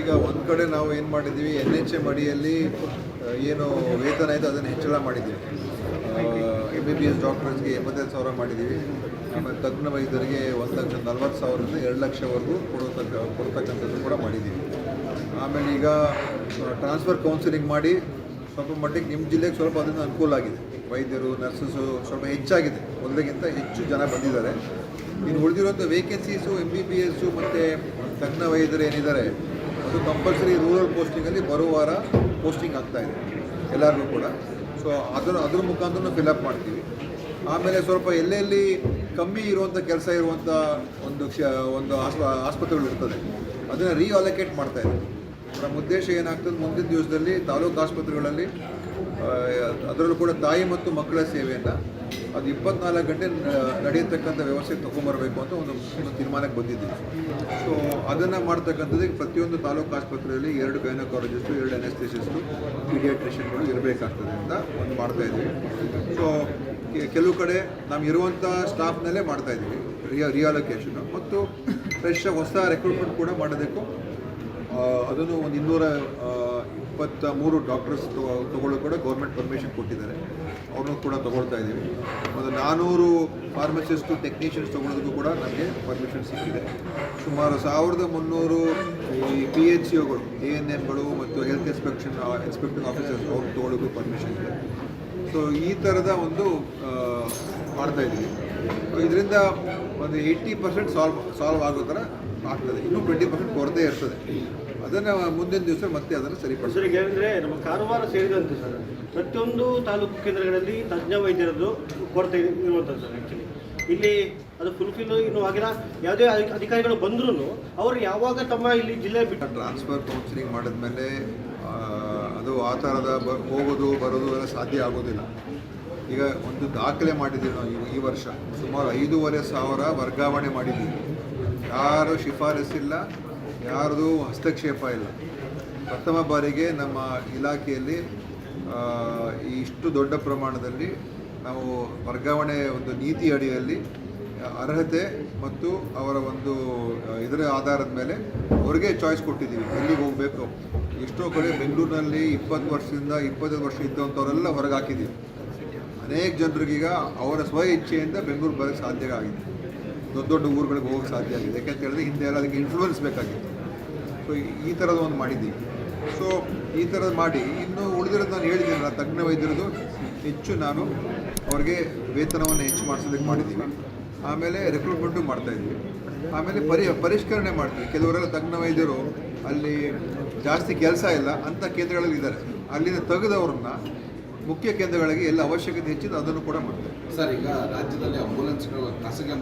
ಈಗ ಒಂದು ಕಡೆ ನಾವು ಏನು ಮಾಡಿದ್ದೀವಿ? ಎನ್ ಎಚ್ ಎಂ ಅಡಿಯಲ್ಲಿ ಏನು ವೇತನ ಆಯಿತು ಅದನ್ನು ಹೆಚ್ಚಳ ಮಾಡಿದ್ದೀವಿ. ಎಂ ಬಿ ಬಿ ಎಸ್ ಡಾಕ್ಟರ್ಸ್ಗೆ ಎಂಬತ್ತೈದು ಸಾವಿರ ಮಾಡಿದ್ದೀವಿ. ಆಮೇಲೆ ತಜ್ಞ ವೈದ್ಯರಿಗೆ ಒಂದು ಲಕ್ಷ ನಲ್ವತ್ತು ಸಾವಿರದಿಂದ ಎರಡು ಲಕ್ಷವರೆಗೂ ಕೊಡತಕ್ಕ, ಕೊಡ್ತಕ್ಕಂಥದ್ದು ಕೂಡ ಮಾಡಿದ್ದೀವಿ. ಆಮೇಲೆ ಈಗ ಟ್ರಾನ್ಸ್ಫರ್ ಕೌನ್ಸಿಲಿಂಗ್ ಮಾಡಿ ಸ್ವಲ್ಪ ಮಟ್ಟಿಗೆ ನಿಮ್ಮ ಜಿಲ್ಲೆಗೆ ಸ್ವಲ್ಪ ಅದರಿಂದ ಅನುಕೂಲ ಆಗಿದೆ. ವೈದ್ಯರು ನರ್ಸಸ್ಸು ಸ್ವಲ್ಪ ಹೆಚ್ಚಾಗಿದೆ. ಒಂದಕ್ಕಿಂತ ಹೆಚ್ಚು ಜನ ಬಂದಿದ್ದಾರೆ. ಇನ್ನು ಉಳಿದಿರುವಂಥ vacancies M B B S ಮತ್ತು ತಜ್ಞ ವೈದ್ಯರು ಏನಿದ್ದಾರೆ, ಅದು ಕಂಪಲ್ಸರಿ ರೂರಲ್ ಪೋಸ್ಟಿಂಗಲ್ಲಿ ಬರೋ ವಾರ ಪೋಸ್ಟಿಂಗ್ ಆಗ್ತಾ ಇದೆ, ಎಲ್ಲರಿಗೂ ಕೂಡ. ಸೊ ಅದರ ಅದ್ರ ಮುಖಾಂತರ ಫಿಲಪ್ ಮಾಡ್ತೀವಿ. ಆಮೇಲೆ ಸ್ವಲ್ಪ ಎಲ್ಲೆಲ್ಲಿ ಕಮ್ಮಿ ಇರುವಂಥ ಕೆಲಸ ಇರುವಂಥ ಒಂದು ಕ್ಷ, ಒಂದು ಆಸ್ಪ, ಆಸ್ಪತ್ರೆಗಳು ಇರ್ತದೆ, ಅದನ್ನು ರೀಅಲೋಕೇಟ್ ಮಾಡ್ತಾ ಇದ್ದೀವಿ ನಮ್ಮ ಉದ್ದೇಶ ಏನಾಗ್ತದೆ, ಮುಂದಿನ ದಿವಸದಲ್ಲಿ ತಾಲೂಕು ಆಸ್ಪತ್ರೆಗಳಲ್ಲಿ ಅದರಲ್ಲೂ ಕೂಡ ತಾಯಿ ಮತ್ತು ಮಕ್ಕಳ ಸೇವೆಯನ್ನು ಅದು ಇಪ್ಪತ್ನಾಲ್ಕು ಗಂಟೆ ನಡೆಯತಕ್ಕಂಥ ವ್ಯವಸ್ಥೆ ತೊಗೊಂಬರಬೇಕು ಅಂತ ಒಂದು ಒಂದು ತೀರ್ಮಾನಕ್ಕೆ ಬಂದಿದ್ದೀವಿ. ಸೊ ಅದನ್ನು ಮಾಡ್ತಕ್ಕಂಥದ್ದು ಪ್ರತಿಯೊಂದು ತಾಲೂಕು ಆಸ್ಪತ್ರೆಯಲ್ಲಿ ಎರಡು ಗೈನಕಾಲಜಿಸ್ಟು ಎರಡು ಅನೆಸ್ಥೆಸಿಸ್ಟು ಪೀಡಿಯಾಟ್ರಿಷಿಯನ್ಗಳು ಇರಬೇಕಾಗ್ತದೆ ಅಂತ ಒಂದು ಮಾಡ್ತಾ ಇದ್ದೀವಿ. ಸೊ ಕೆಲವು ಕಡೆ ನಾವು ಇರುವಂಥ ಸ್ಟಾಫ್ನಲ್ಲೇ ಮಾಡ್ತಾ ಇದ್ದೀವಿ. ರಿಯ, ರಿಯಾಲೊಕೇಶನ್ ಮತ್ತು ಫ್ರೆಶ್ ಹೊಸ ರೆಕ್ರೂಟ್ಮೆಂಟ್ ಕೂಡ ಮಾಡಬೇಕು. ಅದನ್ನು ಒಂದು ಇನ್ನೂರ ಇಪ್ಪತ್ತ ಮೂರು ಡಾಕ್ಟರ್ಸ್ ತೊಗೊಳ್ಳೋ ಕೂಡ ಗೌರ್ಮೆಂಟ್ ಪರ್ಮಿಷನ್ ಕೊಟ್ಟಿದ್ದಾರೆ. ಅವ್ರನ್ನೂ ಕೂಡ ತಗೊಳ್ತಾ ಇದ್ದೀವಿ. ಒಂದು ನಾನ್ನೂರು ಫಾರ್ಮಸಿಸ್ಟು ಟೆಕ್ನಿಷಿಯನ್ಸ್ ತೊಗೊಳೋದಕ್ಕೂ ಕೂಡ ನಮಗೆ ಪರ್ಮಿಷನ್ ಸಿಕ್ಕಿದೆ. ಸುಮಾರು ಸಾವಿರದ ಮುನ್ನೂರು ಈ ಪಿ ಎಚ್ ಸಿ ಒಗಳು ಎ ಎನ್ ಎಮ್ಗಳು ಮತ್ತು ಹೆಲ್ತ್ ಇನ್ಸ್ಪೆಕ್ಷನ್ ಇನ್ಸ್ಪೆಕ್ಟಿಂಗ್ ಆಫೀಸರ್ಸ್ ಅವ್ರು ತೊಗೊಳೋಕ್ಕೂ ಪರ್ಮಿಷನ್ ಇದೆ. ಸೊ ಈ ಥರದ ಒಂದು ಮಾಡ್ತಾ ಇದ್ದೀವಿ. ಇದರಿಂದ ಒಂದು ಏಯ್ಟಿ ಪರ್ಸೆಂಟ್ ಸಾಲ್ವ್ ಸಾಲ್ವ್ ಆಗೋ ಥರ ಆಗ್ತದೆ. ಇನ್ನೂ ಟ್ವೆಂಟಿ ಪರ್ಸೆಂಟ್ ಕೊರತೆ ಇರ್ತದೆ. ಅದನ್ನು ಮುಂದಿನ ದಿವಸ ಮತ್ತೆ ಅದನ್ನು ಸರಿಪಡಿಸಿ ಏನಂದ್ರೆ ನಮ್ಮ ಕಾರವಾರ ಸೇರಿದಂತೆ ಸರ್ ಪ್ರತಿಯೊಂದು ತಾಲೂಕು ಕೇಂದ್ರಗಳಲ್ಲಿ ತಜ್ಞ ವೈದ್ಯರದ್ದು ಕೊರತೆ ಇರುವಂಥದ್ದು ಸರ್ ಆ್ಯಕ್ಚುಲಿ ಇಲ್ಲಿ ಅದು ಫುಲ್ಫಿಲ್ ಇನ್ನು ಆಗಿಲ್ಲ. ಯಾವುದೇ ಅಧಿ- ಅಧಿಕಾರಿಗಳು ಬಂದ್ರೂ ಅವರು ಯಾವಾಗ ತಮ್ಮ ಇಲ್ಲಿ ಜಿಲ್ಲೆ ಬಿಟ್ಟು ಟ್ರಾನ್ಸ್ಫರ್ ಕೌನ್ಸಿಲಿಂಗ್ ಮಾಡಿದ್ಮೇಲೆ ಮೇಲೆ ಅದು ಆ ಥರದ ಬ ಹೋಗೋದು ಬರೋದು ಎಲ್ಲ ಸಾಧ್ಯ ಆಗೋದಿಲ್ಲ. ಈಗ ಒಂದು ದಾಖಲೆ ಮಾಡಿದ್ದೀವಿ ನಾವು ಈ- ಈ ವರ್ಷ. ಸುಮಾರು ಐದೂವರೆ ಸಾವಿರ ವರ್ಗಾವಣೆ ಮಾಡಿದ್ದೀವಿ. ಯಾರು ಶಿಫಾರಸ್ಸಿಲ್ಲ ಯಾರ್ದು ಹಸ್ತಕ್ಷೇಪ ಇಲ್ಲ. ಪ್ರಥಮ ಬಾರಿಗೆ ನಮ್ಮ ಇಲಾಖೆಯಲ್ಲಿ ಇಷ್ಟು ದೊಡ್ಡ ಪ್ರಮಾಣದಲ್ಲಿ ನಾವು ವರ್ಗಾವಣೆ ಒಂದು ನೀತಿ ಅಡಿಯಲ್ಲಿ ಅರ್ಹತೆ ಮತ್ತು ಅವರ ಒಂದು ಇದರ ಆಧಾರದ ಮೇಲೆ ಅವ್ರಿಗೆ ಚಾಯ್ಸ್ ಕೊಟ್ಟಿದ್ದೀವಿ. ಎಲ್ಲಿಗೆ ಹೋಗಬೇಕು. ಎಷ್ಟೋ ಕಡೆ ಬೆಂಗಳೂರಿನಲ್ಲಿ ಇಪ್ಪತ್ತು ವರ್ಷದಿಂದ ಇಪ್ಪತ್ತೈದು ವರ್ಷ ಇದ್ದಂಥವರೆಲ್ಲ ಹೊರಗೆ ಹಾಕಿದ್ದೀವಿ. ಅನೇಕ ಜನರಿಗೀಗ ಅವರ ಸ್ವ ಇಚ್ಛೆಯಿಂದ ಬೆಂಗಳೂರು ಬರೋಕ್ಕೆ ಸಾಧ್ಯ ಆಗಿದೆ ದೊಡ್ಡ ದೊಡ್ಡ ಊರುಗಳಿಗೆ ಹೋಗೋಕ್ಕೆ ಸಾಧ್ಯ ಆಗಿದೆ. ಯಾಕೆಂತ ಹೇಳಿದ್ರೆ ಹಿಂದೆ ಅದಕ್ಕೆ ಇನ್ಫ್ಲೂಯೆನ್ಸ್ ಬೇಕಾಗಿತ್ತು. ಸೊ ಈ ಥರದ ಒಂದು ಮಾಡಿದ್ದೀವಿ ಸೊ ಈ ಥರದ್ದು ಮಾಡಿ ಇನ್ನು ಉಳಿದಿರೋದು ನಾನು ಹೇಳಿದ್ದೀನಿ ನಾನು ತಜ್ಞ ವೈದ್ಯರದು ಹೆಚ್ಚು ನಾನು ಅವ್ರಿಗೆ ವೇತನವನ್ನು ಹೆಚ್ಚು ಮಾಡಿಸೋದಕ್ಕೆ ಮಾಡಿದ್ದೀವಿ ಆಮೇಲೆ ರೆಕ್ರೂಟ್ಮೆಂಟು ಮಾಡ್ತಾಯಿದ್ದೀವಿ ಆಮೇಲೆ ಪರಿ, ಪರಿಷ್ಕರಣೆ ಮಾಡ್ತೀವಿ. ಕೆಲವರೆಲ್ಲ ತಜ್ಞ ವೈದ್ಯರು ಅಲ್ಲಿ ಜಾಸ್ತಿ ಕೆಲಸ ಇಲ್ಲ ಅಂಥ ಕೇಂದ್ರಗಳಲ್ಲಿ ಇದ್ದಾರೆ. ಅಲ್ಲಿಂದ ತೆಗೆದವ್ರನ್ನ ಮುಖ್ಯ ಕೇಂದ್ರಗಳಿಗೆ ಎಲ್ಲ ಅವಶ್ಯಕತೆ ಹೆಚ್ಚಿದ್ದು ಅದನ್ನು ಕೂಡ ಮಾಡ್ತಾರೆ. ಸರ್, ಈಗ ರಾಜ್ಯದಲ್ಲಿ ಆಂಬುಲೆನ್ಸ್ಗಳು ಖಾಸಗಿ